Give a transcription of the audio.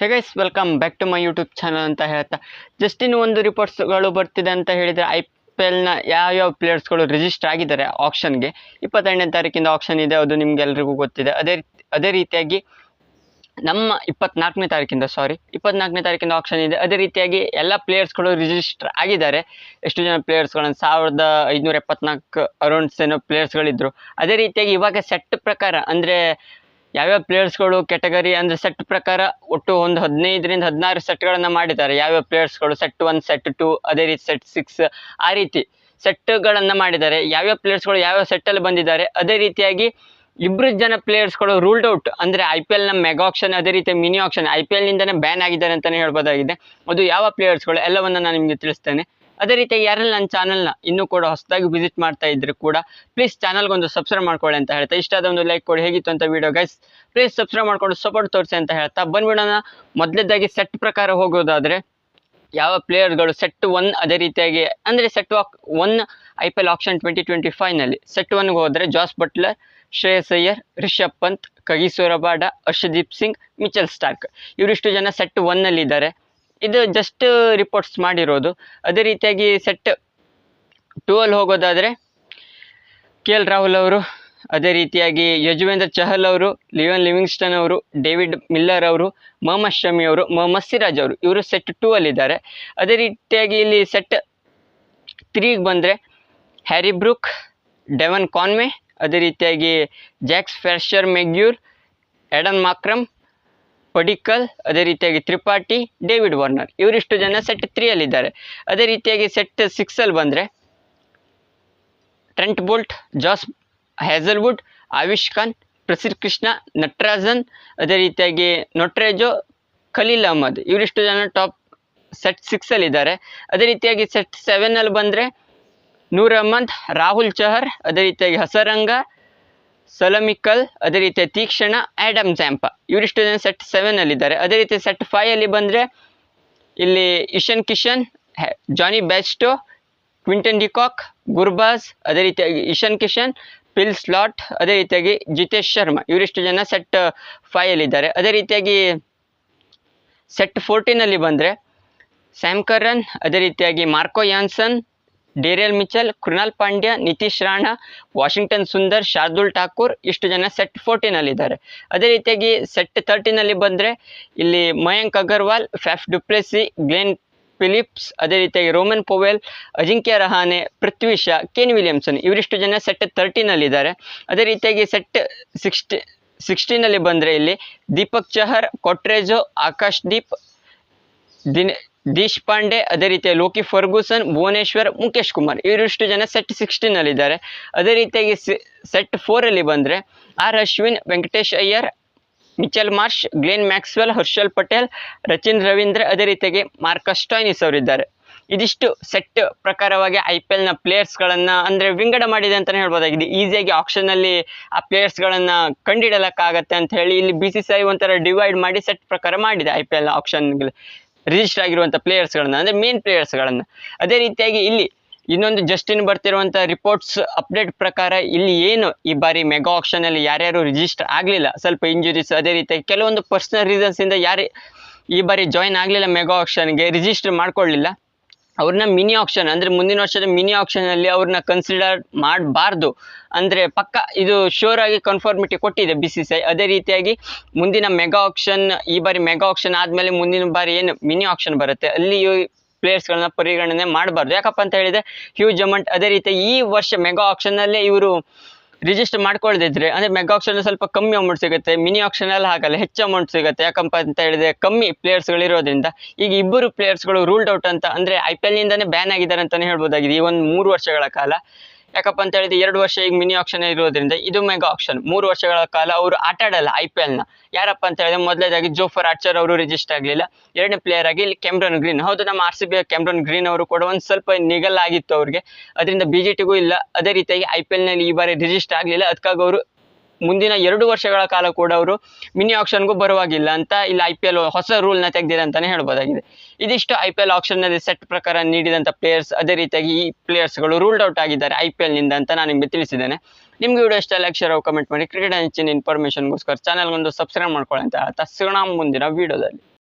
Hey guys welcome back to my YouTube channel ಅಂತ ಹೇಳ್ತಾ. Just ಇನ್ನು ಒಂದು ರಿಪೋರ್ಟ್ಸ್ಗಳು ಬರ್ತಿದೆ ಅಂತ ಹೇಳಿದರೆ ಐ ಪಿ ಎಲ್ನ ಯಾವ್ಯಾವ ಪ್ಲೇಯರ್ಸ್ಗಳು ರಿಜಿಸ್ಟರ್ ಆಗಿದ್ದಾರೆ ಆಪ್ಷನ್ಗೆ ಇಪ್ಪತ್ತೆರಡನೇ ತಾರೀಕಿಂದ ಆಪ್ಷನ್ ಇದೆ, ಅದು ನಿಮ್ಗೆಲ್ರಿಗೂ ಗೊತ್ತಿದೆ. ಅದೇ ಅದೇ ರೀತಿಯಾಗಿ ನಮ್ಮ ಇಪ್ಪತ್ನಾಲ್ಕನೇ ತಾರೀಕಿಂದ ಸಾರಿ ಇಪ್ಪತ್ನಾಲ್ಕನೇ ತಾರೀಕಿಂದ ಆಪ್ಷನ್ ಇದೆ. ಅದೇ ರೀತಿಯಾಗಿ ಎಲ್ಲ ಪ್ಲೇಯರ್ಸ್ಗಳು ರಿಜಿಸ್ಟರ್ ಆಗಿದ್ದಾರೆ. ಎಷ್ಟು ಜನ ಪ್ಲೇಯರ್ಸ್ಗಳನ್ನು ಸಾವಿರದ ಐದುನೂರ ಎಪ್ಪತ್ನಾಲ್ಕು ಅರೌಂಡ್ಸ್ ಏನೋ ಪ್ಲೇಯರ್ಸ್ಗಳಿದ್ದರು ಅದೇ ರೀತಿಯಾಗಿ ಇವಾಗ ಸೆಟ್ ಪ್ರಕಾರ, ಅಂದರೆ ಯಾವ್ಯಾವ ಪ್ಲೇಯರ್ಸ್ಗಳು ಕೆಟಗರಿ ಅಂದರೆ ಸೆಟ್ ಪ್ರಕಾರ ಒಟ್ಟು ಒಂದು ಹದಿನೈದರಿಂದ ಹದಿನಾರು ಸೆಟ್ಗಳನ್ನು ಮಾಡಿದ್ದಾರೆ. ಯಾವ್ಯಾವ ಪ್ಲೇಯರ್ಸ್ಗಳು ಸೆಟ್ ಒನ್ ಸೆಟ್ ಟು ಅದೇ ರೀತಿ ಸೆಟ್ ಸಿಕ್ಸ್ ಆ ರೀತಿ ಸೆಟ್ಗಳನ್ನು ಮಾಡಿದ್ದಾರೆ. ಯಾವ್ಯಾವ ಪ್ಲೇಯರ್ಸ್ಗಳು ಯಾವ್ಯಾವ ಸೆಟ್ಟಲ್ಲಿ ಬಂದಿದ್ದಾರೆ. ಅದೇ ರೀತಿಯಾಗಿ ಇಬ್ಬರು ಜನ ಪ್ಲೇಯರ್ಸ್ಗಳು ರೂಲ್ಡ್ ಔಟ್ ಅಂದರೆ ಐ ಪಿ ಎಲ್ನ ಮೆಗಾ ಆಕ್ಷನ್ ಅದೇ ರೀತಿ ಮಿನಿ ಆಕ್ಷನ್ ಐ ಪಿ ಎಲ್ನಿಂದನೇ ಬ್ಯಾನ್ ಆಗಿದ್ದಾರೆ ಅಂತಲೇ ಹೇಳ್ಬೋದಾಗಿದೆ. ಅದು ಯಾವ ಪ್ಲೇಯರ್ಸ್ಗಳು ಎಲ್ಲವನ್ನು ನಾನು ನಿಮಗೆ ತಿಳಿಸ್ತೇನೆ. ಅದೇ ರೀತಿ ಯಾರೆಲ್ಲ ನನ್ನ ಚಾನಲ್ನ ಇನ್ನೂ ಕೂಡ ಹೊಸದಾಗಿ ವಿಸಿಟ್ ಮಾಡ್ತಾ ಇದ್ರೆ ಕೂಡ ಪ್ಲೀಸ್ ಚಾನಲ್ಗೊಂದು ಸಬ್ಸ್ಕ್ರೈಬ್ ಮಾಡ್ಕೊಳ್ಳಿ ಅಂತ ಹೇಳ್ತಾ, ಇಷ್ಟ ಆದ ಒಂದು ಲೈಕ್ ಕೊಡಿ, ಹೇಗಿತ್ತು ಅಂತ ವಿಡಿಯೋ ಗೈಸ್ ಪ್ಲೀಸ್ ಸಬ್ಸ್ಕ್ರೈಬ್ ಮಾಡ್ಕೊಂಡು ಸಪೋರ್ಟ್ ತೋರಿಸಿ ಅಂತ ಹೇಳ್ತಾ, ಬಂದ್ಬಿಡೋಣ. ಮೊದಲೇದಾಗಿ ಸೆಟ್ ಪ್ರಕಾರ ಹೋಗೋದಾದರೆ ಯಾವ ಪ್ಲೇಯರ್ಗಳು ಸೆಟ್ ಒನ್ ಅದೇ ರೀತಿಯಾಗಿ, ಅಂದರೆ set walk one I P L auction twenty twenty ಫೈವ್ನಲ್ಲಿ set ಒನ್ಗೆ ಹೋದರೆ Jos Buttler Shreyas Iyer, Rishabh Pant Kagiso Rabada Arshdeep Singh, Mitchell Starc. ಇವರಿಷ್ಟು ಜನ ಸೆಟ್ ಒನ್ನಲ್ಲಿದ್ದಾರೆ ಇದು ಜಸ್ಟ್ ರಿಪೋರ್ಟ್ಸ್ ಮಾಡಿರೋದು. ಅದೇ ರೀತಿಯಾಗಿ ಸೆಟ್ ಟೂ ಅಲ್ಲಿ ಹೋಗೋದಾದರೆ ಕೆ ಎಲ್ ರಾಹುಲ್ ಅವರು, ಅದೇ ರೀತಿಯಾಗಿ ಯಜುವೇಂದ್ರ ಚಹಲ್ ಅವರು, ಲಿಯೋನ್ ಲಿವಿಂಗ್ಸ್ಟನ್ ಅವರು, ಡೇವಿಡ್ ಮಿಲ್ಲರ್ ಅವರು, ಮೊಹಮ್ಮದ್ ಶಮಿ ಅವರು, ಮೊಹಮ್ಮದ್ ಸಿರಾಜ್ ಅವರು, ಇವರು ಸೆಟ್ ಟೂ ಅಲ್ಲಿದ್ದಾರೆ. ಅದೇ ರೀತಿಯಾಗಿ ಇಲ್ಲಿ ಸೆಟ್ ತ್ರೀಗೆ ಬಂದರೆ ಹ್ಯಾರಿ ಬ್ರೂಕ್, ಡೆವನ್ ಕಾನ್ವೆ, ಅದೇ ರೀತಿಯಾಗಿ Jake Fraser McGurk, Aiden Markram Padikkal, ಅದೇ ರೀತಿಯಾಗಿ ತ್ರಿಪಾಠಿ, ಡೇವಿಡ್ ವಾರ್ನರ್. ಇವರಿಷ್ಟು ಜನ ಸೆಟ್ ತ್ರೀಯಲ್ಲಿದ್ದಾರೆ ಅದೇ ರೀತಿಯಾಗಿ ಸೆಟ್ ಸಿಕ್ಸಲ್ಲಿ ಬಂದರೆ Trent Boult, Josh Hazlewood Avesh Khan Prasidh Krishna, Natarajan, ಅದೇ ರೀತಿಯಾಗಿ ನೊಟ್ರೇಜೋ, ಖಲೀಲ್ ಅಹಮದ್. ಇವರಿಷ್ಟು ಜನ ಟಾಪ್ ಸೆಟ್ ಸಿಕ್ಸಲ್ಲಿದ್ದಾರೆ ಅದೇ ರೀತಿಯಾಗಿ ಸೆಟ್ ಸೆವೆನಲ್ಲಿ ಬಂದರೆ ನೂರ್ ಅಹಮದ್, ರಾಹುಲ್ ಚಹರ್, ಅದೇ ರೀತಿಯಾಗಿ ಹಸರಂಗ ಸಲಮಿಕಲ್, ಅದೇ ರೀತಿಯ ತೀಕ್ಷಣ ಆ್ಯಡಮ್ ಜ್ಯಾಂಪ. ಇವರಿಷ್ಟು ಜನ ಸೆಟ್ ಸೆವೆನಲ್ಲಿದ್ದಾರೆ. ಅದೇ ರೀತಿ ಸೆಟ್ ಫೈಯಲ್ಲಿ ಬಂದರೆ ಇಲ್ಲಿ Ishan Kishan Jonny Bairstow, Quinton de Kock, Gurbaz, ಅದೇ ರೀತಿಯಾಗಿ ಇಶನ್ ಕಿಶನ್, ಪಿಲ್ ಸ್ಲಾಟ್, ಅದೇ ರೀತಿಯಾಗಿ ಜಿತೇಶ್ ಶರ್ಮಾ. ಇವರಿಷ್ಟು ಜನ ಸೆಟ್ ಫೈಯಲ್ಲಿದ್ದಾರೆ ಅದೇ ರೀತಿಯಾಗಿ ಸೆಟ್ ಫೋರ್ಟೀನಲ್ಲಿ ಬಂದರೆ ಸ್ಯಾಮ್ ಕರನ್ ಅದೇ ರೀತಿಯಾಗಿ Marco Jansen Daryl Mitchell, Krunal Pandya, Nitish Rana, Washington Sundar, Shardul Thakur, ಇಷ್ಟು ಜನ ಸೆಟ್ ಫೋರ್ಟೀನಲ್ಲಿದ್ದಾರೆ ಅದೇ ರೀತಿಯಾಗಿ ಸೆಟ್ ತರ್ಟೀನಲ್ಲಿ ಬಂದರೆ ಇಲ್ಲಿ Mayank Agarwal, Faf du Plessis Glenn Phillips, ಅದೇ ರೀತಿಯಾಗಿ Rovman Powell, Ajinkya Rahane, Prithvi Shaw, Kane Williamson ಇವರಿಷ್ಟು ಜನ ಸೆಟ್ ತರ್ಟೀನಲ್ಲಿದ್ದಾರೆ ಅದೇ ರೀತಿಯಾಗಿ ಸೆಟ್ ಸಿಕ್ಸ್ಟಿ ಸಿಕ್ಸ್ಟೀನಲ್ಲಿ ಬಂದರೆ ಇಲ್ಲಿ ದೀಪಕ್ ಚಹರ್, ಕೊಟ್ರೇಜೋ ಆಕಾಶ್ ದೀಪ್ ದಿನ ದೇಶ್ ಪಾಂಡೆ ಅದೇ ರೀತಿಯ ಲೋಕಿ ಫರ್ಗೂಸನ್, ಭುವನೇಶ್ವರ್ ಮುಖೇಶ್ ಕುಮಾರ್ ಇವರಿಷ್ಟು ಜನ ಸೆಟ್ ಸಿಕ್ಸ್ಟೀನಲ್ಲಿದ್ದಾರೆ ಅದೇ ರೀತಿಯಾಗಿ ಸೆಟ್ ಫೋರಲ್ಲಿ ಬಂದರೆ R Ashwin, Venkatesh Iyer, Mitchell Marsh Glenn Maxwell, Harshal Patel, Rachin Ravindra ಅದೇ ರೀತಿಯಾಗಿ ಮಾರ್ಕಸ್ ಟಾಯ್ನಿಸ್ ಅವರಿದ್ದಾರೆ. ಇದಿಷ್ಟು ಸೆಟ್ ಪ್ರಕಾರವಾಗಿ ಐ ಪಿ ಎಲ್ನ ಪ್ಲೇಯರ್ಸ್ಗಳನ್ನು ಅಂದರೆ ವಿಂಗಡ ಮಾಡಿದೆ ಅಂತಲೇ ಹೇಳ್ಬೋದಾಗಿದೆ. ಈಸಿಯಾಗಿ ಆಪ್ಷನಲ್ಲಿ ಆ ಪ್ಲೇಯರ್ಸ್ಗಳನ್ನು ಕಂಡಿಡಲಕ್ಕಾಗತ್ತೆ ಅಂತ ಹೇಳಿ ಇಲ್ಲಿ ಬಿ ಸಿ ಸಿ ಐ ಒಂಥರ ಡಿವೈಡ್ ಮಾಡಿ ಸೆಟ್ ಪ್ರಕಾರ ಮಾಡಿದೆ ಐ ಪಿ ಎಲ್ ಆಪ್ಷನ್ಗೆ ರಿಜಿಸ್ಟರ್ ಆಗಿರುವಂಥ ಪ್ಲೇಯರ್ಸ್ಗಳನ್ನು ಅಂದರೆ ಮೇನ್ ಪ್ಲೇಯರ್ಸ್ಗಳನ್ನು ಅದೇ ರೀತಿಯಾಗಿ ಇಲ್ಲಿ ಇನ್ನೊಂದು ಜಸ್ಟಿನ್ ಬರ್ತಿರುವಂಥ ರಿಪೋರ್ಟ್ಸ್ ಅಪ್ಡೇಟ್ ಪ್ರಕಾರ ಇಲ್ಲಿ ಏನು ಈ ಬಾರಿ ಮೆಗಾ ಆಪ್ಷನಲ್ಲಿ ಯಾರ್ಯಾರು ರಿಜಿಸ್ಟರ್ ಆಗಲಿಲ್ಲ, ಸ್ವಲ್ಪ ಇಂಜುರೀಸ್ ಅದೇ ರೀತಿಯಾಗಿ ಕೆಲವೊಂದು ಪರ್ಸ್ನಲ್ ರೀಸನ್ಸಿಂದ ಯಾರು ಈ ಬಾರಿ ಜಾಯಿನ್ ಆಗಲಿಲ್ಲ ಮೆಗಾ ಆಪ್ಷನ್ಗೆ ರಿಜಿಸ್ಟರ್ ಮಾಡ್ಕೊಳ್ಳಿಲ್ಲ. ಅವ್ರನ್ನ ಮಿನಿ ಆಪ್ಷನ್ ಅಂದರೆ ಮುಂದಿನ ವರ್ಷದ ಮಿನಿ ಆಕ್ಷನಲ್ಲಿ ಅವ್ರನ್ನ ಕನ್ಸಿಡರ್ ಮಾಡಬಾರ್ದು. ಅಂದರೆ ಪಕ್ಕ ಇದು ಶೋರ್ ಆಗಿ ಕನ್ಫರ್ಮಿಟಿ ಕೊಟ್ಟಿದೆ ಬಿ ಸಿ ಸಿ ಅದೇ ರೀತಿಯಾಗಿ ಮುಂದಿನ ಮೆಗಾ ಆಕ್ಷನ್ ಈ ಬಾರಿ ಮೆಗಾ ಆಕ್ಷನ್ ಆದಮೇಲೆ ಮುಂದಿನ ಬಾರಿ ಏನು ಮಿನಿ ಆಪ್ಷನ್ ಬರುತ್ತೆ, ಅಲ್ಲಿ ಪ್ಲೇಯರ್ಸ್ಗಳನ್ನ ಪರಿಗಣನೆ ಮಾಡಬಾರ್ದು. ಯಾಕಪ್ಪ ಅಂತ ಹೇಳಿದರೆ ಹ್ಯೂಜ್ ಅಮೌಂಟ್ ಅದೇ ರೀತಿ ಈ ವರ್ಷ ಮೆಗಾ ಆಪ್ಷನ್ನಲ್ಲೇ ಇವರು ರಿಜಿಸ್ಟರ್ ಮಾಡ್ಕೊಳ್ಳದಿದ್ರೆ ಅಂದರೆ ಮೆಗಾ ಆಕ್ಷನ್ ಸ್ವಲ್ಪ ಕಮ್ಮಿ ಅಮೌಂಟ್ ಸಿಗುತ್ತೆ ಮಿನಿ ಆಕ್ಷನಲ್ಲಿ ಹಾಗಲ್ಲ, ಹೆಚ್ಚು ಅಮೌಂಟ್ ಸಿಗುತ್ತೆ. ಯಾಕಪ್ಪ ಅಂತ ಹೇಳಿದ್ರೆ, ಕಮ್ಮಿ ಪ್ಲೇಯರ್ಸ್ಗಳಿರೋದ್ರಿಂದ ಈಗ ಇಬ್ಬರು ಪ್ಲೇಯರ್ಸ್ಗಳು ರೂಲ್ಡ್ ಔಟ್ ಅಂತ, ಅಂದರೆ ಐ ಪಿ ಬ್ಯಾನ್ ಆಗಿದ್ದಾರೆ ಅಂತಲೇ ಹೇಳ್ಬೋದಾಗಿದೆ. ಈ ಒಂದು ಮೂರು ವರ್ಷಗಳ ಕಾಲ. ಯಾಕಪ್ಪ ಅಂತ ಹೇಳಿದ್ರೆ ಎರಡು ವರ್ಷ ಈಗ ಮಿನಿ ಆಪ್ಷನ್ ಇರೋದ್ರಿಂದ ಇದು ಮೆಗಾ ಆಪ್ಷನ್ ಮೂರು ವರ್ಷಗಳ ಕಾಲ ಅವರು ಆಟ ಆಡಲ್ಲ ಐ ಪಿ ಎಲ್ನ ಯಾರಪ್ಪ ಅಂತ ಹೇಳಿದ್ರೆ ಮೊದಲೇದಾಗಿ ಜೋಫರ್ ಆರ್ಚರ್ ಅವರು ರಿಜಿಸ್ಟರ್ ಆಗಲಿಲ್ಲ. ಎರಡನೇ ಪ್ಲೇಯರ್ ಆಗಿ ಇಲ್ಲಿ ಕ್ಯಾಮ್ರನ್ ಗ್ರೀನ್ ಹೌದು, ನಮ್ಮ R C B Cameron Green ಅವರು ಕೂಡ ಒಂದು ಸ್ವಲ್ಪ ನಿಗಲ್ ಆಗಿತ್ತು ಅವ್ರಿಗೆ. ಅದರಿಂದ ಬಿ ಜೆ ಟಿಗೂ ಇಲ್ಲ. ಅದೇ ರೀತಿಯಾಗಿ ಐ ಪಿ ಎಲ್ನಲ್ಲಿ ಈ ಬಾರಿ ರಿಜಿಸ್ಟರ್ ಆಗಲಿಲ್ಲ. ಅದಕ್ಕಾಗಿ ಅವರು ಮುಂದಿನ ಎರಡು ವರ್ಷಗಳ ಕಾಲ ಕೂಡ ಅವರು ಮಿನಿ ಆಕ್ಷನ್ಗೂ ಬರುವಾಗಿಲ್ಲ ಅಂತ ಇಲ್ಲಿ ಐ ಪಿ ಎಲ್ ಹೊಸ ರೂಲ್ನ ತೆಗೆದಿದೆ ಅಂತಲೇ ಹೇಳ್ಬೋದಾಗಿದೆ. ಇದಿಷ್ಟು ಐ ಪಿ ಎಲ್ ಆಕ್ಷನ್ನಲ್ಲಿ ಸೆಟ್ ಪ್ರಕಾರ ನೀಡಿದಂಥ ಪ್ಲೇಯರ್ಸ್ ಅದೇ ರೀತಿಯಾಗಿ ಈ ಪ್ಲೇಯರ್ಸ್ಗಳು ರೂಲ್ಡ್ ಔಟ್ ಆಗಿದ್ದಾರೆ ಐ ಪಿ ಎಲ್ನಿಂದ ಅಂತ ನಾನು ನಿಮಗೆ ತಿಳಿಸಿದ್ದೇನೆ. ನಿಮಗೆ ವಿಡಿಯೋ ಇಷ್ಟ ಲೈಕ್ ಶೇರ್ ಕಮೆಂಟ್ ಮಾಡಿ. ಕ್ರಿಕೆಟ್ ಹೆಚ್ಚಿನ ಇನ್ಫಾರ್ಮೇಷನ್ಗೋಸ್ಕರ ಚಾನಲ್ಗೊಂದು ಸಬ್ಸ್ಕ್ರೈಬ್ ಮಾಡ್ಕೊಳ್ಳಿ ಅಂತ ಸಿಗೋಣ ಮುಂದಿನ ವಿಡಿಯೋದಲ್ಲಿ